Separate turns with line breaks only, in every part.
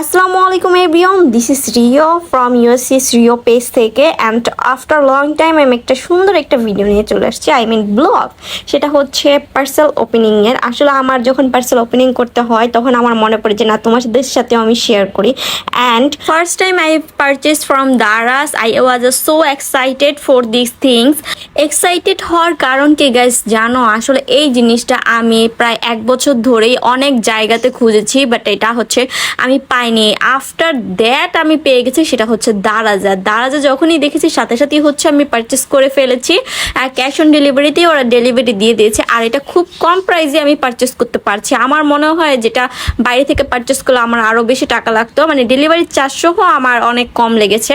আসসালামু আলাইকুম everyone this is Rio from USS Rio page থেকে অ্যান্ড আফটার লং টাইম আমি একটা সুন্দর একটা ভিডিও নিয়ে চলে আসছি আই মিন ব্লগ সেটা হচ্ছে পার্সেল ওপেনিংয়ের আসলে আমার যখন পার্সেল ওপেনিং করতে হয়, তখন আমার মনে পড়ে যে, না তোমাদের সাথেও আমি শেয়ার করি। And first time I purchase from Daraz I was so excited for this things excited হওয়ার কারণ কি গাইস জানো, আসলে এই জিনিসটা আমি প্রায় এক বছর ধরেই অনেক জায়গাতে খুঁজেছি বাট এটা হচ্ছে আমি পাইনি। আফটার দ্যাট আমি পেয়ে গেছি, সেটা হচ্ছে দারাজা। দারাজা যখনই দেখেছি, সাথে সাথেই হচ্ছে আমি পারচেস করে ফেলেছি, আর ক্যাশ অন ডেলিভারিতেই ওরা ডেলিভারি দিয়ে দিয়েছে, আর এটা খুব কম প্রাইসে আমি পারচেস করতে পারছি। আমার মনে হয় যেটা বাইরে থেকে পারচেস করলে আমার আরও বেশি টাকা লাগতো মানে ডেলিভারি চারশোও আমার অনেক কম লেগেছে।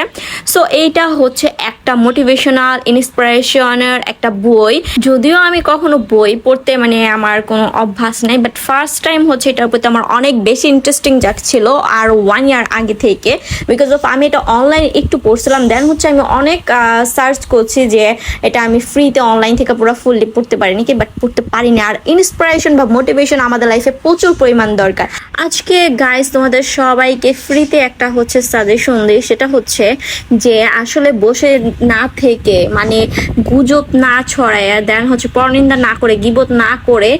সো এইটা হচ্ছে একটা মোটিভেশনাল ইন্সপিরেশনের একটা বই। যদিও আমি কখনো বই পড়তে মানে আমার কোনো অভ্যাস নেই বাট ফার্স্ট টাইম হচ্ছে এটার প্রতি আমার অনেক বেশি ইন্টারেস্টিং যাচ্ছিল আর ওয়ান ইয়ার আগে থেকে। বিকজ অফ আমি এটা অনলাইন একটু পড়ছিলাম দেন হচ্ছে আমি অনেক সার্চ করছি যে এটা আমি ফ্রিতে অনলাইন থেকে পুরো ফুললি পড়তে পারিনি নাকি বাট পড়তে পারিনি। আর ইন্সপিরেশন বা মোটিভেশন আমাদের লাইফে প্রচুর পরিমাণ দরকার। আজকে গাইস তোমাদের সবাইকে ফ্রিতে একটা হচ্ছে সাজেশন দিই, সেটা হচ্ছে যে আসলে বসে না থেকে মানে গুজব না ছড়ায় দেন হচ্ছে পরনিন্দা না করে, গিবত না করে,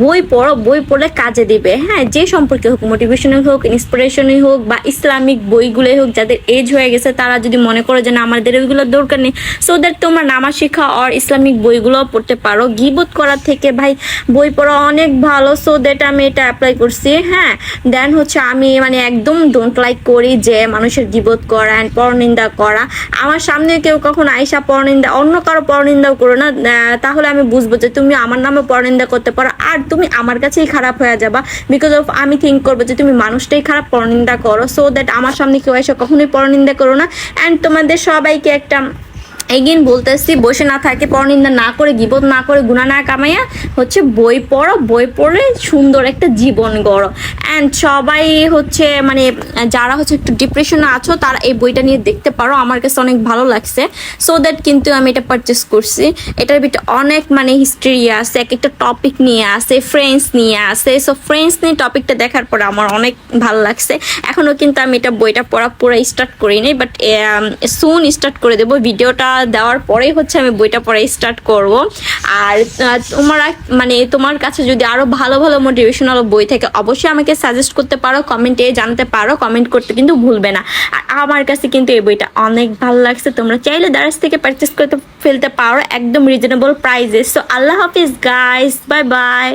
বই পড়ো, বই পড়লে কাজে দিবে। হ্যাঁ যে সম্পর্কে হোক মোটিভেশনাল হোক ইন্সপিরেশনই হোক, বা ইসলামিক বইগুলোই হোক, যাদের এজ হয়ে গেছে, তারা যদি মনে করো যে না, আমাদের ওইগুলোর দরকার নেই সো দ্যাট তোমরা নামাজ শিক্ষা আর ইসলামিক বইগুলো পড়তে পারো। গিবত করার থেকে, ভাই, বই পড়া অনেক ভালো সো দ্যাট আমি এটা অ্যাপ্লাই করছি। হ্যাঁ দেন হচ্ছে আমি মানে একদম ডোন্ট লাইক করি যে মানুষের গিবত করা অ্যান্ড পরনিন্দা করা। আমার সামনে কেউ কখন আইসা পরনিন্দা, অন্য কারও পরনিন্দাও করো না তাহলে আমি বুঝব যে তুমি আমার নামে পরনিন্দা করতে পারো আর তুমি আমার কাছেই খারাপ হয়ে যাবা। বিকজ অফ আমি থিঙ্ক করব যে তুমি মানুষটাই খারাপ, পরনিন্দা করো। সো দ্যাট আমার সামনে কেউ এসে কখনোই পরনিন্দা করো না। অ্যান্ড তোমাদের সবাইকে একটা এগেন বলতেছি, বসে না থাকে, পরনিন্দা না করে, গিবত না করে গুণা না কামাইয়া হচ্ছে বই পড়ো। বই পড়ে সুন্দর একটা জীবন গড়ো। অ্যান্ড সবাই হচ্ছে মানে যারা হচ্ছে একটু ডিপ্রেশনে আছো, তারা এই বইটা নিয়ে দেখতে পারো। আমার কাছে অনেক ভালো লাগছে। সো দ্যাট কিন্তু আমি এটা পারচেস করছি। এটার ভিতরে অনেক মানে হিস্ট্রি আছে, এক একটা টপিক নিয়ে আসে ফ্রেন্ডস নিয়ে আসে সো ফ্রেন্ডস নিয়ে টপিকটা দেখার পরে আমার অনেক ভালো লাগছে। এখনও কিন্তু আমি এটা বইটা পড়া পুরো স্টার্ট করিনি বাট সুন স্টার্ট করে দেবো। ভিডিওটা দেওয়ার পরেই হচ্ছে আমি বইটা পড়া স্টার্ট করব। আর তোমরা মানে তোমার কাছে যদি আরও ভালো ভালো মোটিভেশনাল বই থাকে, অবশ্যই আমাকে সাজেস্ট করতে পারো কমেন্টে জানতে পারো কমেন্ট করতে কিন্তু ভুলবে না। আর আমার কাছে কিন্তু এই বইটা অনেক ভালো লাগছে, তোমরা চাইলে দারাজ থেকে পারচেস করতে ফেলতে পারো, একদম রিজনেবল প্রাইজে সো আল্লাহ হাফিজ গাইস বাই বাই